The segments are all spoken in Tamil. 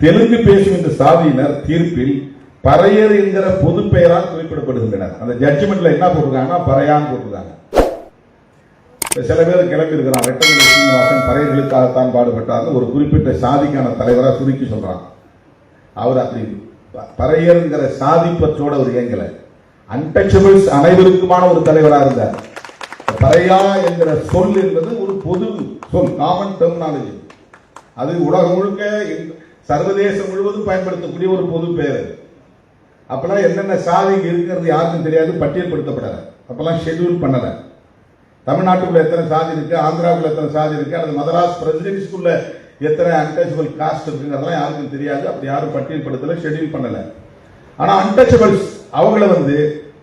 தெலுங்கு பேசும் இந்த சாதியினர் தீர்ப்பில் பறையர் என்கிற பொது பெயரால் குறிப்பிடப்படுகின்றனர். அந்த ஜட்ஜ்மெண்ட்ல என்ன போட்டிருக்காங்கன்னா பறையான்னு போட்டிருக்காங்க. சில பேர் கிளம்பி இருக்கிறான் ரெட்டமலை சீனிவாசன் பறையர்களுக்காகத்தான் பாடுபட்டார்னு ஒரு குறிப்பிட்ட சாதிக்கான தலைவராக சுருக்கி சொல்றான் அவர் அப்படி ப- பறையர்ங்கிற சாதி பற்றோட ஒரு இயங்கல. அன்டச்சபிள்ஸ் அனைவருக்குமான ஒரு தலைவராக இருந்தார். பறையா என்கிற சொல் என்பது ஒரு பொது சொல் காமன் டெர்மினாலஜி அது உலகம் முழுக்க சர்வதேசம் முழுவதும் பயன்படுத்தக்கூடிய ஒரு பொது பெயர் அப்பெல்லாம் என்னென்ன சாதி இருக்கிறது யாருக்கும் தெரியாது பட்டியல்படுத்தப்படலை. அப்பெல்லாம் ஷெட்யூல் பண்ணலை. தமிழ்நாட்டுக்குள்ள எத்தனை சாதி இருக்கு ஆந்திராவுக்குள்ள எத்தனை சாதி இருக்கு அல்லது மதராஸ் பிரசிடென்சிக்குள்ள எத்தனை அன்டச்சபிள் காஸ்ட் இருக்குங்கிறதெல்லாம் யாருக்கும் தெரியாது அப்படி யாரும் பட்டியல்படுத்தல ஷெட்யூல் பண்ணல. ஆனா அன்டச்சபிள்ஸ் அவங்கள வந்து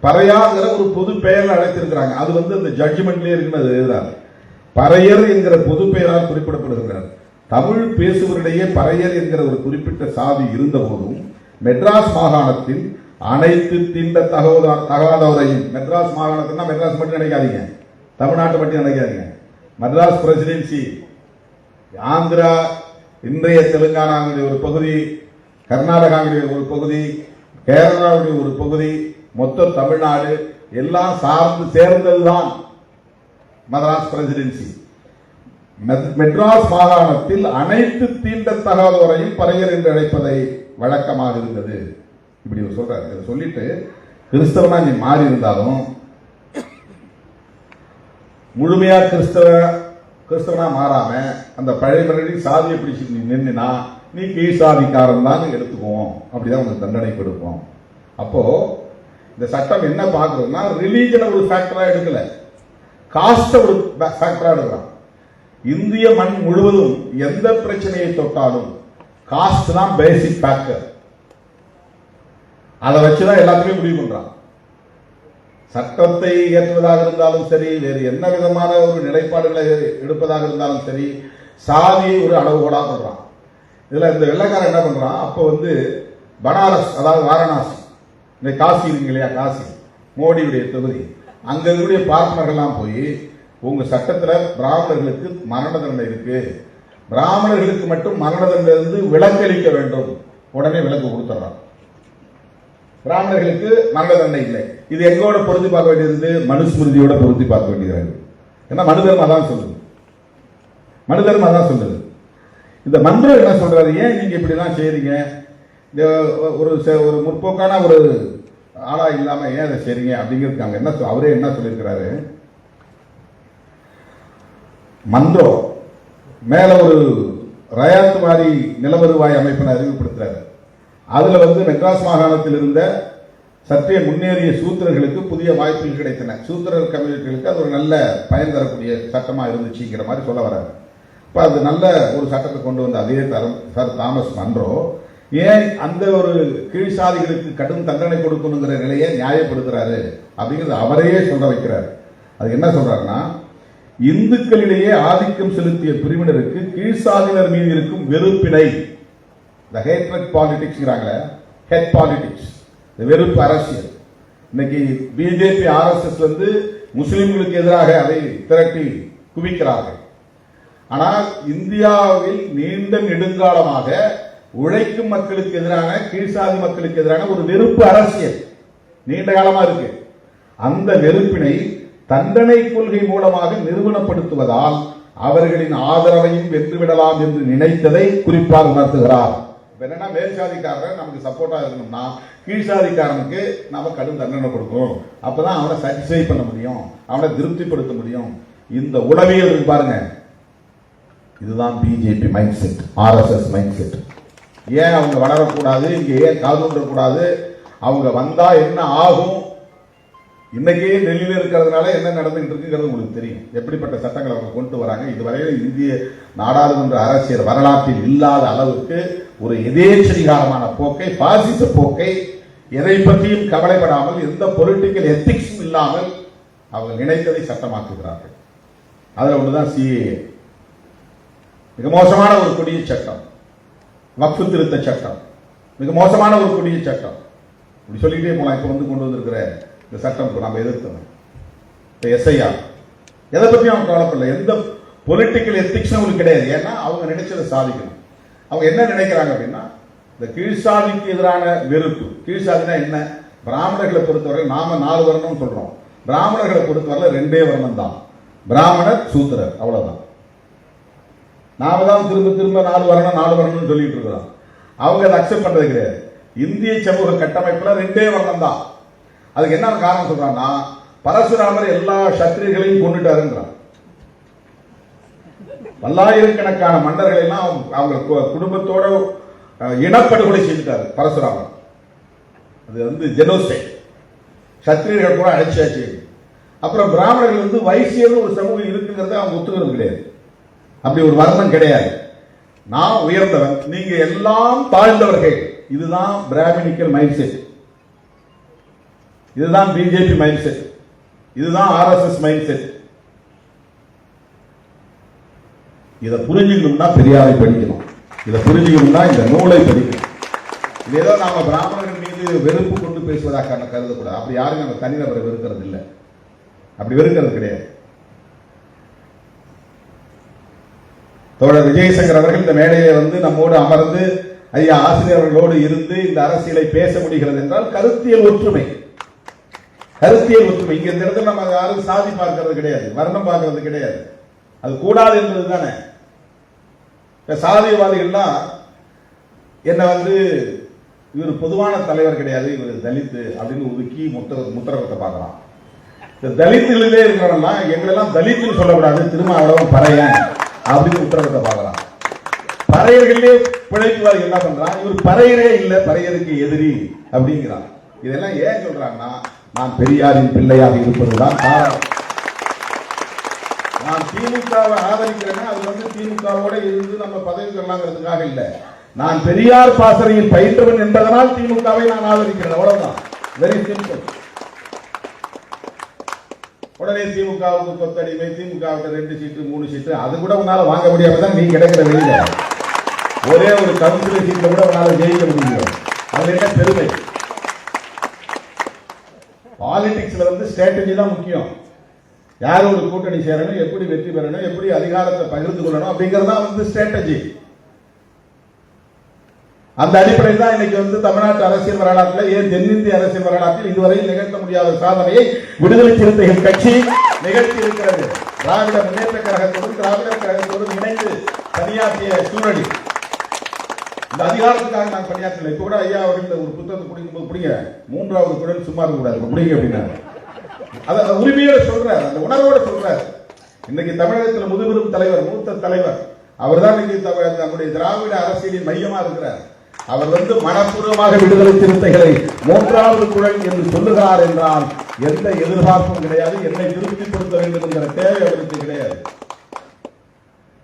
பறையாங்கிற ஒரு பொது பெயரில் அழைத்திருக்கிறாங்க. அது வந்து அந்த ஜட்ஜ்மெண்ட்லேயே இருக்குன்னு அது எழுதுறாங்க பறையர் என்கிற பொது பெயரால் குறிப்பிடப்படுகிறார். தமிழ் பேசுவரிடையே பறையர் என்கிற ஒரு குறிப்பிட்ட சாதி இருந்தபோதும் மெட்ராஸ் மாகாணத்தில் அனைத்து தீண்ட தகவதா தகாதவரையும் மெட்ராஸ் மாகாணத்தின்னா மெட்ராஸ் மட்டும் நினைக்காதீங்க. தமிழ்நாட்டை பற்றி நினைக்காதீங்க. மெட்ராஸ் பிரசிடென்சி ஆந்திரா இன்றைய தெலுங்கானாவுடைய ஒரு பகுதி கர்நாடகாவுடைய ஒரு பகுதி கேரளாவுடைய ஒரு பகுதி மொத்த தமிழ்நாடு எல்லாம் சார்ந்து சேர்ந்ததுதான் மதராஸ் பிரசிடென்சி. மெட்ராஸ் மாகாணத்தில் அனைத்து தீண்டத்தகாதோரையும் பறையர் என்று அழைப்பதை வழக்கமாக இருந்தது. இப்படி இவர் சொல்றாரு. இதை சொல்லிட்டு கிறிஸ்தவனா நீ மாறி இருந்தாலும் முழுமையா கிறிஸ்தவ கிறிஸ்தவனா மாறாம அந்த பழைய முறையில் சாதியை பிடிச்சி நீ நின்னுனா நீ கீழ் சாதிக்காரன் தான் எடுத்துக்குவோம். அப்படிதான் உனக்கு தண்டனை கொடுப்போம். அப்போ இந்த சட்டம் என்ன பார்க்குறதுன்னா ரிலீஜனை ஒரு ஃபேக்டரா எடுக்கல. காஸ்ட ஒரு ஃபேக்டரா எடுக்கிறான். இந்திய மண் முழுவதும் எந்த பிரச்சனையை தொட்டாலும் காஸ்ட் தான் பேசிக் ஃபேக்டர் அதை வச்சுதான் எல்லாத்தையுமே முடிவு பண்றான். சட்டத்தை இயற்றுவதாக இருந்தாலும் சரி வேறு என்ன விதமான ஒரு நிலைப்பாடுகளை எடுப்பதாக இருந்தாலும் சரி சாதியை ஒரு அளவுகோலா பண்றான். இதுல இந்த வெள்ளைக்காரன் என்ன பண்றான்? அப்போ வந்து பனாரஸ் அதாவது வாரணாசி. இந்த காசி இருக்கு இல்லையா காசி. மோடியுடைய தொகுதி. அங்க இருக்கக்கூடிய பார்ட்னர்கள்லாம் போய் உங்க சட்டத்துல பிராமணர்களுக்கு மரண தண்டனை இருக்கு. பிராமணர்களுக்கு மட்டும் மரண தண்டனை இருந்து விலக்களிக்க வேண்டும். உடனே விலக்கு கொடுத்துட்றான் பிராமணர்களுக்கு மரண தண்டனை இல்லை. இது எங்கோட பொருத்தி பார்க்க வேண்டியது மனுஸ்மிருதியோட பொருத்தி பார்க்க வேண்டியது ஏன்னா மனு தர்மம் அதான் சொல்லுது. மனு தர்மம் அதான் சொல்லுது. இந்த மந்திரம் என்ன சொல்றாரு? ஏன் நீங்க இப்படிலாம் செய்றீங்க? இந்த ஒரு ச- ஒரு முற்போக்கான ஒரு ஆளா இல்லாம ஏன் அதை செய்றீங்க? அப்படிங்கிறதுக்கு என்ன அவரே என்ன சொல்லியிருக்கிறாரு? மன்றம் மேலே ஒரு ரயாத் வாரி நிலவருவாய் அமைப்பினை அறிமுகப்படுத்துறாரு அதில் வந்து மெட்ராஸ் மாகாணத்தில் இருந்த சற்றே முன்னேறிய சூத்திரர்களுக்கு புதிய வாய்ப்புகள் கிடைத்தன. சூத்திரர் கம்யூனிட்டிகளுக்கு அது ஒரு நல்ல பயன் தரக்கூடிய சட்டமாக இருந்துச்சுங்கிற மாதிரி சொல்ல வர்றாரு இப்போ அது நல்ல ஒரு சட்டத்தை கொண்டு வந்த அதே தரம் சார் தாமஸ் மன்றோ ஏன் அந்த ஒரு கீழ் சாதிகளுக்கு கடும் தண்டனை கொடுக்கணுங்கிற நிலையை நியாயப்படுத்துறாரு அப்படிங்கிறது அவரையே சொல்ல வைக்கிறாரு. அது என்ன சொல்றாருன்னா இந்துக்களிலேயே ஆதிக்கம் செலுத்திய பிரிவினருக்கு கீழ்சாதியினர் மீது இருக்கும் வெறுப்பினை இந்த ஹேட்ரட் பாலிடிக்ஸ்ங்கிறாங்களே ஹெட் பாலிடிக்ஸ் இந்த வெறுப்பு அரசியல். இன்னைக்கு பிஜேபி ஆர்எஸ்எஸ் வந்து முஸ்லிம்களுக்கு எதிராக அதை திரட்டி குவிக்கிறார்கள். ஆனால் இந்தியாவில் நீண்ட நெடுங்காலமாக உழைக்கும் மக்களுக்கு எதிரான கீழ்சாதி மக்களுக்கு எதிரான ஒரு வெறுப்பு அரசியல் நீண்ட காலமா இருக்கு. அந்த வெறுப்பினை தண்டனை கொள்கை மூலமாக நிறுவனப்படுத்துவதால் அவர்களின் ஆதரவையும் வென்றுவிடலாம் என்று நினைத்ததை குறிப்பாக உணர்த்துகிறார். இப்ப என்னன்னா மேல்சாதிக்காரன் நமக்கு சப்போர்ட்டா இருக்கணும்னா கீழ்சாதிக்காரனுக்கு நாம கடும் தண்டனை கொடுக்கணும். அப்பதான் அவனை சாட்டிஸ்ஃபை பண்ண முடியும். அவனை திருப்திப்படுத்த முடியும். இந்த உளவியல் இருக்கு பாருங்க. இதுதான் BJP mind set RSS mind set ஏன் அவங்க வளரக்கூடாது? இங்கே ஏன் காதுன்றக்கூடாது அவங்க வந்தா என்ன ஆகும்? இன்னைக்கே டெல்லியில் இருக்கிறதுனால என்ன நடந்துகிட்டு இருக்குங்கிறது உங்களுக்கு தெரியும். எப்படிப்பட்ட சட்டங்களை அவங்க கொண்டு வராங்க. இதுவரையில் இந்திய நாடாளுமன்ற அரசியல் வரலாற்றில் இல்லாத அளவுக்கு ஒரு எதேச்சரிகாரமான போக்கை பாசிச போக்கை எதை பற்றியும் கவலைப்படாமல் எந்த பொலிட்டிக்கல் எத்திக்ஸும் இல்லாமல் அவங்க நினைத்ததை சட்டமாக்குகிறார்கள். அதில் ஒன்றுதான் சிஏஏ மிக மோசமான ஒரு கொடிய சட்டம். வக்ஃபு திருத்த சட்டம். மிக மோசமான ஒரு கொடிய சட்டம். இப்படி சொல்லிக்கிட்டே போகலாம் இப்போ வந்து கொண்டு வந்திருக்கிற இந்த சட்டம் நம்ம எதிர்த்தவன் இந்த எஸ்ஐயா எதை பற்றி அவங்க கவலைப்படல. எந்த பொலிட்டிக்கல் எத்திக்ஸும் அவங்களுக்கு கிடையாது. ஏன்னா அவங்க நினைச்சதை சாதிக்கணும். அவங்க என்ன நினைக்கிறாங்க அப்படின்னா இந்த கீழ்சாதிக்கு எதிரான வெறுப்பு. கீழ்சாதினா என்ன? பிராமணர்களை பொறுத்தவரை நாம நாலு வருணம் சொல்றோம். பிராமணர்களை பொறுத்தவரை ரெண்டே வருணம் தான். பிராமணர் சூத்திரர். அவ்வளவுதான். நாம தான் திரும்ப திரும்ப நாலு வரணும் நாலு வரணும்னு சொல்லிட்டு இருக்கிறோம். அவங்க அதை அக்செப்ட் பண்றது கிடையாது. இந்திய சமூக கட்டமைப்புல ரெண்டே வர்ணம் தான். அதுக்கு என்ன காரணம் சொல்றான்னா பரசுராமர் எல்லா சத்திரியர்களையும் கொண்டுட்டாருன்றான் பல்லாயிரக்கணக்கான மன்னர்களை எல்லாம் அவங்க- கு- குடும்பத்தோட இனப்படுகொலை செஞ்சுட்டாரு பரசுராமர். அது வந்து ஜெனோசைட் சத்திரியர்கள் கூட அழைச்சாச்சு. அப்புறம் பிராமணர்கள் வந்து வைசியர்னு ஒரு சமூகம் இருக்குங்கிறத அவங்க ஒத்துக்கிறது கிடையாது. அப்படி ஒரு வர்ணம் கிடையாது. நான் உயர்ந்தவன் நீங்க எல்லாம் தாழ்ந்தவர்கள். இதுதான் பிராமணிக்கல் மைண்ட் செட் இதுதான் பிஜேபி மைண்ட் செட் இதுதான் ஆர்எஸ்எஸ் மைண்ட் செட் இதை புரிஞ்சுக்கணும்னா பெரியாரை படிக்கணும். இதை புரிஞ்சுக்கணும்னா இந்த நூலை படிக்கணும். இது ஏதோ நாம பிராமணர்கள் மீது வெறுப்பு கொண்டு பேசுவதாக கருதக்கூடாது. அப்படி யாரும் நம்ம தனிநபரை வெறுக்கிறது இல்லை அப்படி வெறுக்கிறது கிடையாது. தோழர் விஜயசங்கர் அவர்கள் இந்த மேடையை வந்து நம்மோடு அமர்ந்து ஐயா ஆசிரியர்களோடு இருந்து இந்த அரசியலை பேச முடிகிறது என்றால் கருத்தியல் ஒற்றுமை. கருத்தியல் ஒற்றுமை. இங்க இந்த இடத்துல நம்ம யாரும் சாதி பார்க்கறது கிடையாது. வர்ணம் பார்க்கறது கிடையாது. அது கூடாது என்பது தானே. இப்ப சாதியவாதிகள்லாம் என்ன வந்து இவர் பொதுவான தலைவர் கிடையாது. இவர் தலித்து அப்படின்னு ஒதுக்கி முத்திர முத்திரத்தை பார்க்கலாம். இந்த தலித்துகளிலே இருக்கிறவங்கலாம் எங்களெல்லாம் தலித்துன்னு சொல்லக்கூடாது. திருமாவளவன் பறையன் அப்படின்னு உத்தரவத்தை பார்க்கலாம். பறையர்களே பிழைப்புவாதி என்ன பண்றான்? இவர் பறையரே இல்லை. பறையருக்கு எதிரி அப்படிங்கிறான். இதெல்லாம் ஏன் சொல்றாங்கன்னா நான் பெரியாரின் பிள்ளையாக இருப்பதுதான் காரணம். நான் திமுகவை ஆதரிக்கிறேன்னா அது வந்து திமுகவோட இருந்து நம்ம பதவி பெறலாங்கிறதுக்காக இல்லை. நான் பெரியார் பாசறையில் பயின்றவன் என்பதனால் திமுகவை நான் ஆதரிக்கிறேன். அவ்வளவுதான். வெரி சிம்பிள் உடனே திமுகவுக்கு கொத்தடிமை திமுகவுக்கு ரெண்டு சீட்டு மூணு சீட்டு அது கூட உன்னால வாங்க முடியாம தான் நீ கிடைக்கிற வெளியில. ஒரே ஒரு கவுன்சிலர் சீட்ல கூட உன்னால ஜெயிக்க முடியும். அது என்ன பெருமை? பாலிடிக்ஸ்ல வந்து ஸ்ட்ராட்டஜி தான் முக்கியம். யார் ஒரு கூட்டணி சேரணும் எப்படி வெற்றி பெறணும் எப்படி அதிகாரத்தை பகிர்ந்து கொள்ளணும் அப்படிங்கிறது தான் வந்து ஸ்ட்ராட்டஜி அந்த அடிப்படையில் தான் இன்னைக்கு வந்து தமிழ்நாட்டு அரசியல் வரலாற்றில் ஏன் தென்னிந்திய அரசியல் வரலாற்றில் இதுவரையில் நிகழ்த்த முடியாத சாதனையை விடுதலை சிறுத்தைகள் கட்சி நிகழ்த்தி இருக்கிறது திராவிட முன்னேற்ற கழகத்தோடும் திராவிட கழகத்தோடும் இணைந்து பணியாற்றிய சூழலில். இந்த அதிகாரத்துக்காக நான் பணியாற்றல. இப்ப கூட ஐயா அவர்கள் ஒரு புத்தகத்தை பிடிக்கும்போது பிடிங்க. மூன்றாவது குரல் சும்மா இருக்க கூடாது பிடிங்க அப்படின்னாரு அதை உரிமையோட சொல்றாரு அந்த உணர்வோட சொல்றாரு. இன்னைக்கு தமிழகத்தில் முதுபெரும் தலைவர் மூத்த தலைவர் அவர்தான் இன்னைக்கு தமிழ் நம்முடைய திராவிட அரசியலின் மையமா இருக்கிறார். அவர் வந்து மனப்பூர்வமாக விடுதலை சிறுத்தைகளை மூன்றாவது குழல் என்று சொல்லுகிறார் என்றால் எந்த எதிர்பார்ப்பும் கிடையாது என்னை திருப்திப்படுத்த வேண்டும் என்கிற தேவை அவருக்கு கிடையாது.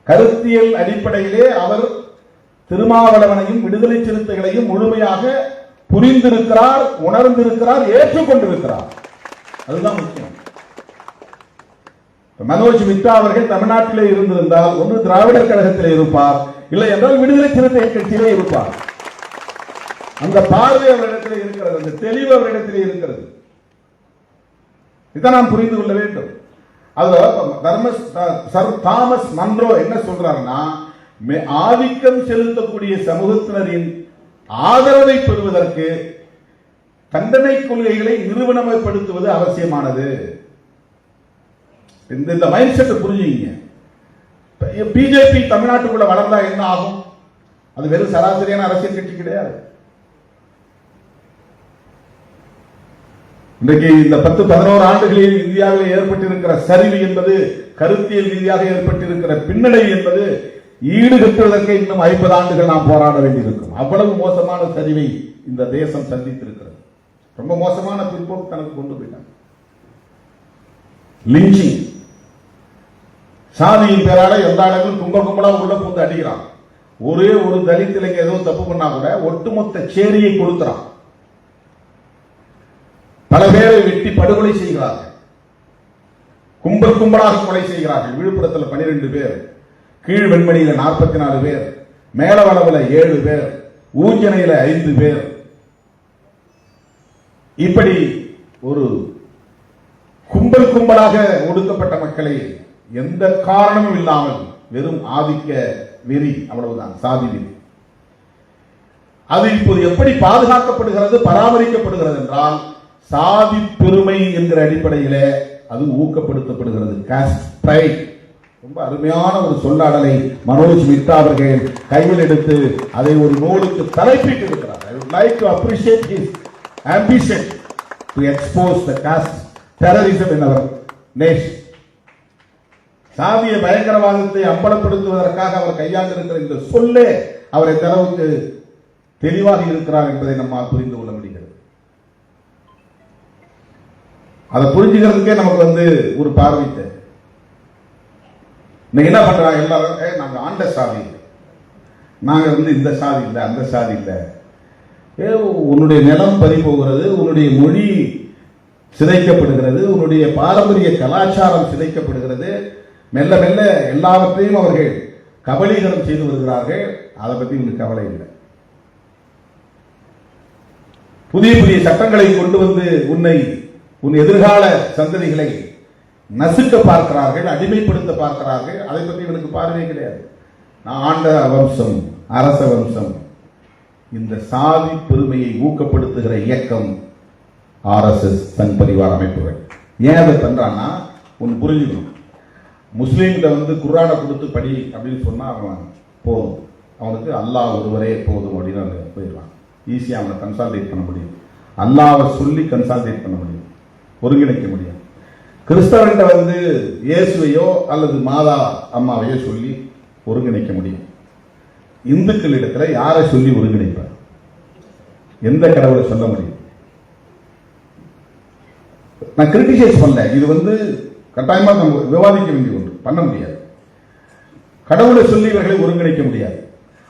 கருத்தியல் அடிப்படையிலே அவர் திருமாவளவனையும் விடுதலை சிறுத்தைகளையும் முழுமையாக புரிந்திருக்கிறார் உணர்ந்திருக்கிறார் ஏற்றுக்கொண்டிருக்கிறார். அதுதான் முக்கியம். மனோஜ் மித்ரா அவர்கள் தமிழ்நாட்டிலே இருந்திருந்தால் ஒன்று திராவிடர் கழகத்திலே இருப்பார் இல்லை என்றால் விடுதலை சிறுத்தை கட்சியிலே இருப்பார். அந்த பார்வை அவரிடத்திலே இருக்கிறது அந்த தெளிவு அவரிடத்திலே இருக்கிறது. இதை நாம் புரிந்து கொள்ள வேண்டும். அதுல தர்மஸ் சர் தாமஸ் மன்றோ என்ன சொல்றாருன்னா ஆதிக்கம் செலுத்தக்கூடிய சமூகத்தினரின் ஆதரவை பெறுவதற்கு தண்டனை கொள்கைகளை நிறுவனமைப்படுத்துவது அவசியமானது. இந்த இந்த மைண்ட் செட்டை புரிஞ்சுங்க பிஜேபி தமிழ்நாட்டுக்குள்ள வளர்ந்தா என்ன ஆகும்? அது வெறும் சராசரியான அரசியல் கட்சி கிடையாது. இன்றைக்கு இந்த பத்து பதினோரு ஆண்டுகளில் இந்தியாவில் ஏற்பட்டிருக்கிற சரிவு என்பது கருத்தியல் ரீதியாக ஏற்பட்டிருக்கிற பின்னடைவு என்பது ஈடுகட்டுவதற்கு இன்னும் ஐம்பது ஆண்டுகள் நாம் போராட வேண்டியிருக்கும். அவ்வளவு மோசமான சரிவை இந்த தேசம் சந்தித்திருக்கிறது. ரொம்ப மோசமான பிற்போக்கு தனக்கு கொண்டு போயிட்டாங்க. லிஞ்சிங் சாதியின் பேரால எல்லா இடங்களும் கும்பல் கும்பலா உள்ள புந்து அடிக்கிறான். ஒரே ஒரு தலித் இளைஞர் ஏதோ தப்பு பண்ணா கூட ஒட்டுமொத்த சேரியை கொடுக்கிறான் பல பேரை வெட்டி படுகொலை செய்கிறார்கள். கும்பல் கும்பலாக கொலை செய்கிறார்கள். விழுப்புரத்தில் பனிரெண்டு பேர். கீழ் வெண்மணியில நாற்பத்தி நாலு பேர் மேலவளவில் ஏழு பேர் ஊஞ்சனையில் ஐந்து பேர். இப்படி ஒரு கும்பல் கும்பலாக ஒடுக்கப்பட்ட மக்களை எந்த காரணமும் இல்லாமல் வெறும் ஆதிக்க வெறி அவ்வளவுதான் சாதி வெறி. அது இப்போது எப்படி பாதுகாக்கப்படுகிறது பராமரிக்கப்படுகிறது என்றால் சாதி பெருமை என்கிற அடிப்படையிலே அது ஊக்கப்படுத்தப்படுகிறது. Cost pride. ரொம்ப அருமையான ஒரு சொல்லாடலை மனோஜ் மித்தா அவர்கள் கையில் எடுத்து அதை ஒரு நூலுக்கு தலைப்பிட்டு இருக்கிறார் I would like to appreciate his ambition to expose the caste terrorism in our nation சாதிய பயங்கரவாதத்தை அம்பலப்படுத்துவதற்காக அவர் கையாண்டிருக்கிற இந்த சொல்லே அவர் எந்த அளவுக்கு தெளிவாக இருக்கிறார் என்பதை நம்மால் புரிந்து கொள்ள முடிகிறது. அதை புரிஞ்சுக்கிறதுக்கே நமக்கு வந்து ஒரு பார்வை தேவை. இன்னைக்கு என்ன பண்றாங்க எல்லாரும் நாங்கள் ஆண்ட சாதி நாங்கள் வந்து இந்த சாதி இல்லை அந்த சாதி இல்லை. ஏ உன்னுடைய நிலம் பறி போகிறது உன்னுடைய மொழி சிதைக்கப்படுகிறது உன்னுடைய பாரம்பரிய கலாச்சாரம் சிதைக்கப்படுகிறது. மெல்ல மெல்ல எல்லாவற்றையும் அவர்கள் கபலீகரம் செய்து வருகிறார்கள். அதை பற்றி உங்களுக்கு கவலை இல்லை. புதிய புதிய சட்டங்களை கொண்டு வந்து உன்னை உன் எதிர்கால சந்ததிகளை நசுக்க பார்க்கிறார்கள் அடிமைப்படுத்த பார்க்கிறார்கள். அதை பற்றி இவனுக்கு பார்வையே கிடையாது. நான் ஆண்ட வம்சம் அரச வம்சம். இந்த சாதி பெருமையை ஊக்கப்படுத்துகிற இயக்கம் ஆர்எஸ்எஸ் தன் பரிவார அமைப்புகள். ஏன் அதை பண்றான்னா ஒன்று புரிஞ்சுக்கணும். முஸ்லீம்கிட்ட வந்து குரானை கொடுத்து படி அப்படின்னு சொன்னால் அவன் போதும். அவனுக்கு அல்லாஹ் ஒருவரே போதும் அப்படின்னு அவன் போயிடுவான். ஈஸியாக அவனை கன்சால்டேட் பண்ண முடியும். அல்லாவை சொல்லி கன்சால்டேட் பண்ண முடியும். ஒருங்கிணைக்க முடியும். கிறிஸ்தவன்கிட்ட வந்து இயேசுவையோ அல்லது மாதா அம்மாவையோ சொல்லி ஒருங்கிணைக்க முடியும். இந்துக்கள் இடத்துல யாரை சொல்லி ஒருங்கிணைப்பார்? எந்த கடவுளை சொல்ல முடியும்? நான் கிரிட்டிசைஸ் பண்ணல. இது வந்து கட்டாயமாக நம்ம விவாதிக்க வேண்டிய ஒன்று. பண்ண முடியாது. கடவுளை சொல்லி இவர்களை ஒருங்கிணைக்க முடியாது.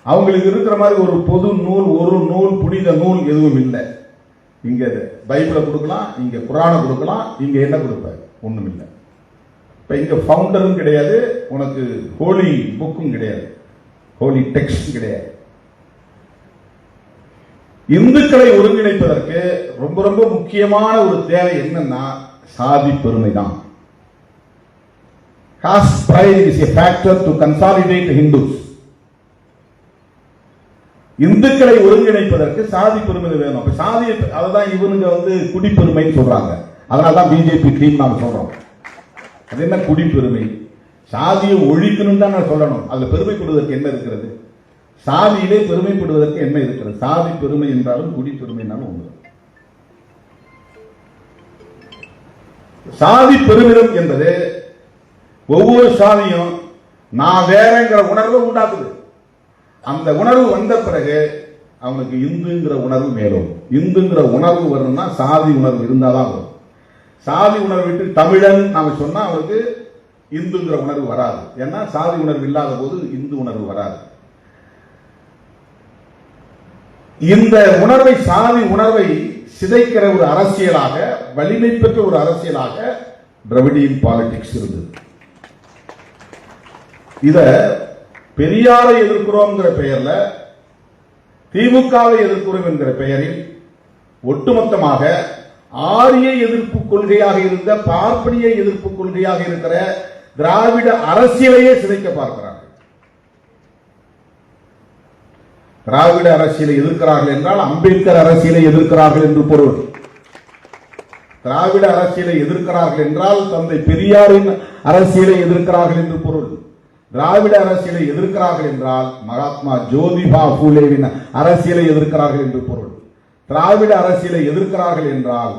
அவங்களுக்கு இருக்கிற மாதிரி ஒரு பொது நூல் ஒரு நூல் புனித நூல் எதுவும் இல்லை. இங்க பைபிளை கொடுக்கலாம் இங்க குரானை கொடுக்கலாம் இங்க என்ன கொடுப்பாரு? ஒன்றும் இல்லை இப்போ இங்கே ஃபவுண்டரும் கிடையாது உனக்கு ஹோலி புக்கும் கிடையாது. ஹோலி டெக்ஸ்ட் கிடையாது. இந்துக்களை ஒருங்கிணைப்பதற்கு ரொம்ப ரொம்ப முக்கியமான ஒரு தேவை என்னன்னா சாதி பெருமை தான் caste pride is a factor to consolidate Hindus இந்துக்களை ஒருங்கிணைப்பதற்கு சாதி பெருமை வேணும். அப்ப சாதி அதுதான் இவனுங்க வந்து குடிப்பெருமைன்னு சொல்றாங்க. அதனால தான் பிஜேபி டீம் நாம் சொல்கிறோம் அது என்ன குடிப்பெருமை? சாதியை ஒழிக்கணும் தான் நான் சொல்லணும். அதில் பெருமைப்படுவதற்கு என்ன இருக்கிறது? சாதியிலே பெருமைப்படுவதற்கு என்ன இருக்கிறது? சாதி பெருமை என்றாலும் குடி பெருமைனாலும் ஒன்று. சாதி பெருமிதம் என்பது ஒவ்வொரு சாதியும் நான் வேறங்கிற உணர்வை உண்டாக்குது. அந்த உணர்வு வந்த பிறகு அவனுக்கு இந்துங்கிற உணர்வு மேலும் இந்துங்கிற உணர்வு வரணும்னா சாதி உணர்வு இருந்தாதான் வரும். சாதி உணர்வு விட்டு தமிழன் நாம சொன்னா அவருக்கு இந்துங்கிற உணர்வு வராது. ஏன்னா சாதி உணர்வு இல்லாத போது இந்து உணர்வு வராது. இந்த உணர்வை சாதி உணர்வை சிதைக்கிற ஒரு அரசியலாக வலிமை பெற்ற ஒரு அரசியலாக திராவிடியன் பாலிடிக்ஸ் இருந்தது. இத பெரியாரை எதிர்க்கிறோம்ங்கிற பெயர்ல திமுகவை எதிர்க்கிறோம் என்கிற பெயரில் ஒட்டுமொத்தமாக ஆரிய எதிர்ப்பு கொள்கையாக இருந்த பார்ப்பனிய எதிர்ப்பு கொள்கையாக இருக்கிற திராவிட அரசியலையே சிதைக்க பார்க்கிறார்கள். திராவிட அரசியலை எதிர்க்கிறார்கள் என்றால் அம்பேத்கர் அரசியலை எதிர்க்கிறார்கள் என்று பொருள். திராவிட அரசியலை எதிர்க்கிறார்கள் என்றால் தந்தை பெரியாரின் அரசியலை எதிர்க்கிறார்கள் என்று பொருள். திராவிட அரசியலை எதிர்க்கிறார்கள் என்றால் மகாத்மா ஜோதிபா பூலேவின் அரசியலை எதிர்க்கிறார்கள் என்று பொருள். திராவிட அரசியலை எதிர்க்கிறார்கள் என்றால்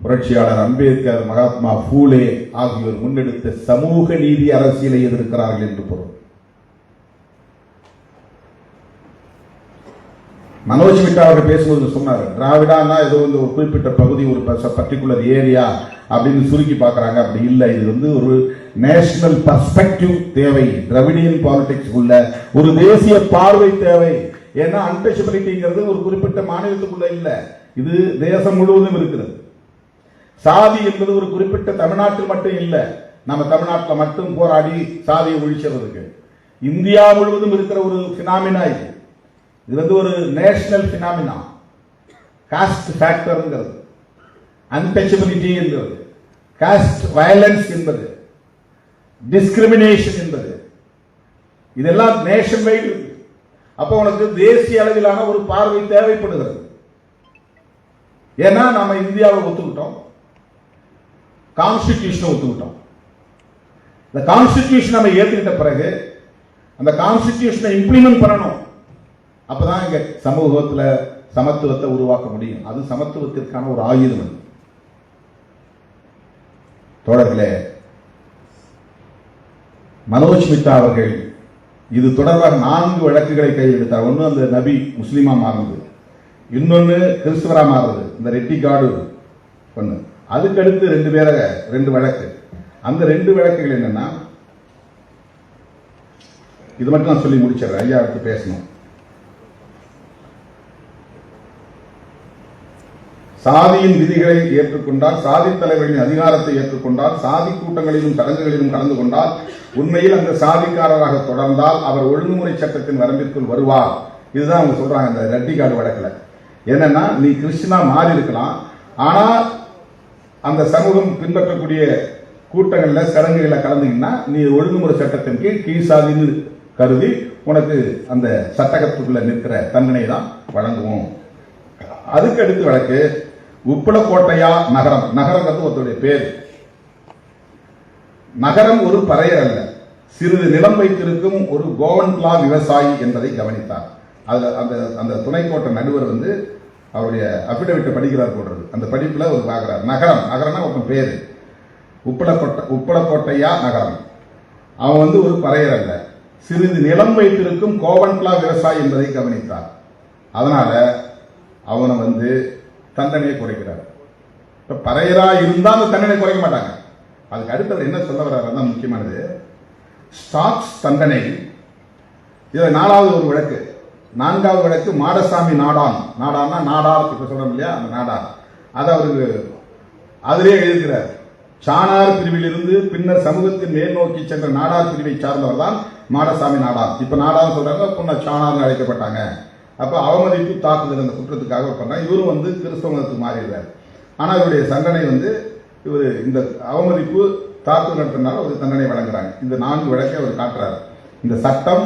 புரட்சியாளர் அம்பேத்கர் மகாத்மா பூலே ஆகியோர் முன்னெடுத்த சமூக நீதி அரசியலை எதிர்க்கிறார்கள் என்று பொருள். மனோஜ் மிட்டா அவர்கள் பேசும்போது சொன்னார் திராவிடான்னா ஏதோ வந்து ஒரு குறிப்பிட்ட பகுதி ஒரு பர்டிகுலர் ஏரியா அப்படின்னு சுருக்கி பார்க்குறாங்க. அப்படி இல்லை இது வந்து ஒரு நேஷனல் பர்ஸ்பெக்டிவ் தேவை. திராவிடியன் பாலிடிக்ஸ் உள்ள ஒரு தேசிய பார்வை தேவை. ஏன்னா அன்டச்சபிலிட்டிங்கிறது ஒரு குறிப்பிட்ட மாநிலத்துக்குள்ள இல்லை. இது தேசம் முழுவதும் இருக்கிறது. சாதி என்பது ஒரு குறிப்பிட்ட தமிழ்நாட்டில் மட்டும் இல்லை. நம்ம தமிழ்நாட்டில் மட்டும் போராடி சாதியை ஒழிச்சதுக்கு இந்தியா முழுவதும் இருக்கிற ஒரு பினாமினா இது. இது வந்து ஒரு நேஷனல் பினாமினா காஸ்ட் ஃபேக்டருங்கிறது அன்டச்சபிலிட்டி என்பது. காஸ்ட் வயலன்ஸ் என்பது. டிஸ்கிரிமினேஷன் என்பது. இதெல்லாம் நேஷன் வைடு அப்ப உனக்கு தேசிய அளவிலான ஒரு பார்வை தேவைப்படுகிறது. ஏன்னா நம்ம இந்தியாவை ஒத்துக்கிட்டோம். கான்ஸ்டிடியூஷனை ஒத்துக்கிட்டோம். இந்த கான்ஸ்டிடியூஷன் நம்ம ஏற்றுக்கிட்ட பிறகு அந்த கான்ஸ்டிடியூஷனை இம்ப்ளிமெண்ட் பண்ணணும். அப்பதான் இங்க சமூகத்துல சமத்துவத்தை உருவாக்க முடியும். அது சமத்துவத்திற்கான ஒரு ஆயுதம் அது. தோழர்களே மனோஜ் மித்தா அவர்கள் இது தொடர்பாக நான்கு வழக்குகளை கையெழுத்தார். ஒன்று அந்த நபி முஸ்லீமா மாறுது இன்னொன்று கிறிஸ்துவரா மாறுது இந்த ரெட்டி காடு ஒன்று அதுக்கடுத்து ரெண்டு பேர ரெண்டு வழக்கு. அந்த ரெண்டு வழக்குகள் என்னன்னா இது மட்டும் நான் சொல்லி முடிச்சிடுறேன். ஐயா அடுத்து பேசணும். சாதியின் விதிகளை ஏற்றுக்கொண்டால் சாதி தலைவர்களின் அதிகாரத்தை ஏற்றுக்கொண்டால் சாதி கூட்டங்களிலும் சடங்குகளிலும் கலந்து கொண்டால் உண்மையில் அந்த சாதிக்காரராக தொடர்ந்தால் அவர் ஒழுங்குமுறை சட்டத்தின் வரம்பிற்குள் வருவார் இதுதான் அவங்க சொல்றாங்க அந்த ரெட்டி கார்டு வழக்குல. என்னன்னா நீ கிறிஸ்டினா மாறி இருக்கலாம். ஆனா அந்த சமூகம் பின்பற்றக்கூடிய கூட்டங்களில் சடங்குகளில் கலந்தீங்கன்னா நீ ஒழுங்குமுறை சட்டத்தின் கீழ் கீழ் சாதின்னு கருதி உனக்கு அந்த சட்டகத்துக்குள்ள நிற்கிற தண்டனை தான் வழங்குவோம். அதுக்கு அடுத்து வழக்கு உப்பளக்கோட்டையா நகரம்? நகரங்கிறது ஒருத்தருடைய பேர். நகரம் ஒரு பறையர் அல்ல. சிறிது நிலம் வைத்திருக்கும் ஒரு கோவன்லா விவசாயி என்பதை கவனித்தார். அது அந்த அந்த துணைக்கோட்ட நடுவர் வந்து அவருடைய அபிடவிட்டை படிக்கிறார் போடுறது அந்த படிப்பில் ஒரு பார்க்குறார். நகரம். நகரம்னா ஒருத்தன் பேர். உப்பளக்கோட்டை உப்பளக்கோட்டையா நகரம். அவன் வந்து ஒரு பறையர் அல்ல. சிறிது நிலம் வைத்திருக்கும் கோவன்லா விவசாயி என்பதை கவனித்தார். அதனால அவனை வந்து தண்டனையை குறைக்கிறார். இப்போ பறையரா இருந்தால் அந்த தண்டனை குறைக்க மாட்டாங்க. அதுக்கு அடுத்தவர் என்ன சொல்ல வர்றாரு? தான் முக்கியமானது. ஸ்டாக்ஸ் தண்டனை. இதில் நாலாவது ஒரு வழக்கு. நான்காவது வழக்கு மாடசாமி நாடான். நாடான்னா நாடார் இப்போ சொல்கிறோம் இல்லையா? அந்த நாடார். அதை அவருக்கு அதிலே எழுதுகிறார். சாணார் பிரிவிலிருந்து பின்னர் சமூகத்தின் மேல் நோக்கி சென்ற நாடார் பிரிவை சார்ந்தவர் தான் மாடசாமி நாடார். இப்போ நாடார் சொல்கிறாங்க பின்னர் சாணார்னு அழைக்கப்பட்டாங்க. அப்போ அவமதிப்பு தாக்குதல் அந்த குற்றத்துக்காக பண்ணால் இவரும் வந்து கிறிஸ்தவ மதத்துக்கு ஆனால் ஆனா இவருடைய தண்டனை வந்து இவர் இந்த அவமதிப்பு தாக்குதல் நடத்தினால ஒரு தண்டனை வழங்குறாங்க. இந்த நான்கு வழக்கை அவர் காட்டுறாரு. இந்த சட்டம்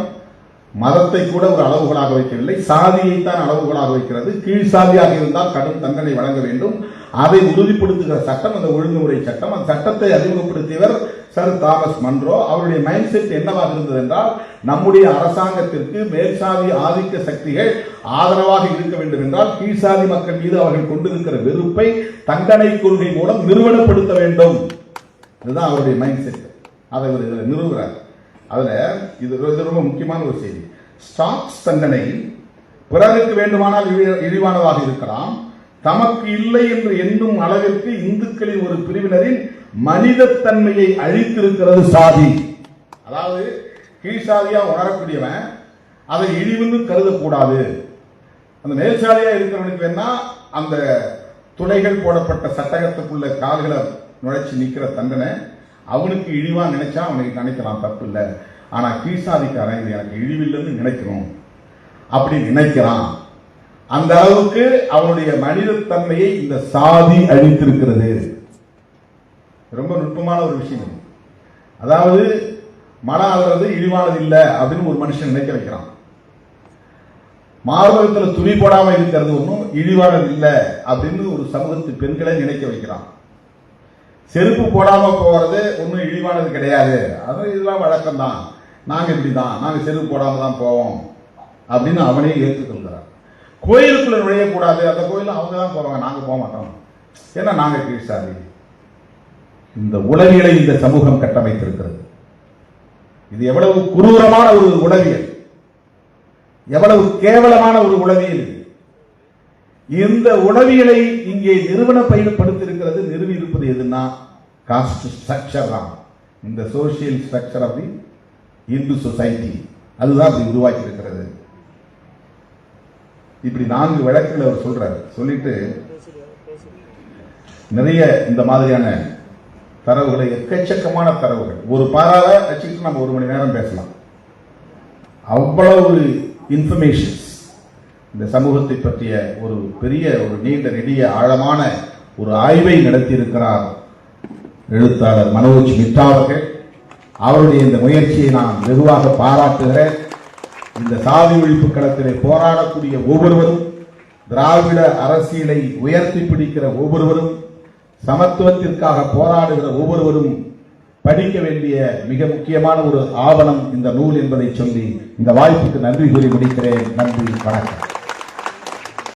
மதத்தை கூட ஒரு அளவுகோலாக வைக்கவில்லை. சாதியை தான் அளவுகளாக வைக்கிறது. கீழ் சாதியாக இருந்தால் கடும் தண்டனை வழங்க வேண்டும். அதை உறுதிப்படுத்துகிற சட்டம் அந்த ஒழுங்குமுறை சட்டம் அந்த சட்டத்தை அறிமுகப்படுத்தியவர் sir Thomas Munro mind set set என்னவாக இருந்தது என்றால் நம்முடைய அரசாங்கத்திற்கு மேல்சாதி ஆதிக்க சக்திகள் ஆதரவாக இருக்க வேண்டும் என்றால் கீழ்சாதி மக்கள் மீது அவர்கள் கொண்டிருக்கிற வெறுப்பை தண்டனை கொள்கை மூலம் நிறுவனப்படுத்த வேண்டும். இதுதான் அவருடைய மைண்ட் செட் அதை அவர் இதில் நிறுவுகிறார் அதில் இது ரொம்ப முக்கியமான ஒரு செய்தி. ஸ்டாக்ஸ் தண்டனை பிறருக்கு வேண்டுமானால் இழிவானதாக இருக்கலாம். தமக்கு இல்லை என்று எண்ணும் அளவிற்கு இந்துக்களின் ஒரு பிரிவினரின் மனிதத்தன்மையை அழித்திருக்கிறது சாதி. அதாவது கீழ்சாதியா உணரக்கூடியவன் அதை இழிவுன்னு கருதக்கூடாது. அந்த மேல்சாதியா இருக்கிறவனுக்கு வேணா அந்த துளைகள் போடப்பட்ட சட்டகத்துக்குள்ள கால்களை நுழைச்சி நிக்கிற தண்டனை அவனுக்கு இழிவா நினைச்சா அவனுக்கு நினைக்கலாம் தப்பு இல்லை ஆனா கீழ்சாதிக்காரன் இது எனக்கு இழிவில்லைன்னு நினைக்கிறோம் அப்படி நினைக்கிறான். அந்த அளவுக்கு அவனுடைய மனிதத்தன்மையை இந்த சாதி அழித்திருக்கிறது. ரொம்ப நுட்பமான ஒரு விஷயம் இது. அதாவது மன ஆகிறது இழிவானது இல்லை அப்படின்னு ஒரு மனுஷன் நினைக்க வைக்கிறான். மார்பகத்தில் துணி போடாமல் இருக்கிறது ஒன்றும் இழிவானது இல்லை அப்படின்னு ஒரு சமூகத்து பெண்களை நினைக்க வைக்கிறான். செருப்பு போடாமல் போகிறது ஒன்றும் இழிவானது கிடையாது. அது இதெல்லாம் வழக்கம் தான் இப்படி தான் நாங்கள் செருப்பு போடாமல் தான் போவோம் அப்படின்னு அவனே ஏற்றுக்கொள்கிறார் கோயிலுக்குள்ள நுழையக்கூடாது. அந்த கோயிலில் அவங்க தான் போவாங்க. நாங்கள் போக மாட்டோம். ஏன்னா நாங்கள் கீழ்சாதி இந்த உளவியலை இந்த சமூகம் கட்டமைத்திருக்கிறது. இது எவ்வளவு குரூரமான ஒரு உளவியல் எவ்வளவு கேவலமான ஒரு உளவியல் இந்த உளவியலை இங்கே நிறுவன பயன்படுத்தியிருக்கிறது நிறுவி இருப்பது எதுன்னா காஸ்ட் ஸ்ட்ரக்சர் தான். இந்த social structure of the Hindu society அதுதான் அப்படி உருவாக்கி இருக்கிறது இப்படி நான்கு வழக்குகள் அவர் சொல்றாரு. சொல்லிட்டு நிறைய இந்த மாதிரியான தரவுகளை எக்கச்சக்கமான தரவுகள். ஒரு பாராத வச்சுக்கிட்டு நம்ம ஒரு மணி நேரம் பேசலாம். அவ்வளவு இன்ஃபர்மேஷன்ஸ் இந்த சமூகத்தை பற்றிய ஒரு பெரிய ஒரு நீண்ட நெடிய ஆழமான ஒரு ஆய்வை நடத்தியிருக்கிறார் எழுத்தாளர் மனோஜ் மித்ரா அவர்கள். அவருடைய இந்த முயற்சியை நான் வெகுவாக பாராட்டுகிறேன். இந்த சாதி ஒழிப்பு களத்திலே போராடக்கூடிய ஒவ்வொருவரும் திராவிட அரசியலை உயர்த்தி பிடிக்கிற ஒவ்வொருவரும் சமத்துவத்திற்காக போராடுகிற ஒவ்வொருவரும் படிக்க வேண்டிய மிக முக்கியமான ஒரு ஆவணம் இந்த நூல் என்பதை சொல்லி இந்த வாய்ப்புக்கு நன்றி கூறி முடிக்கிறேன். நன்றி வணக்கம்.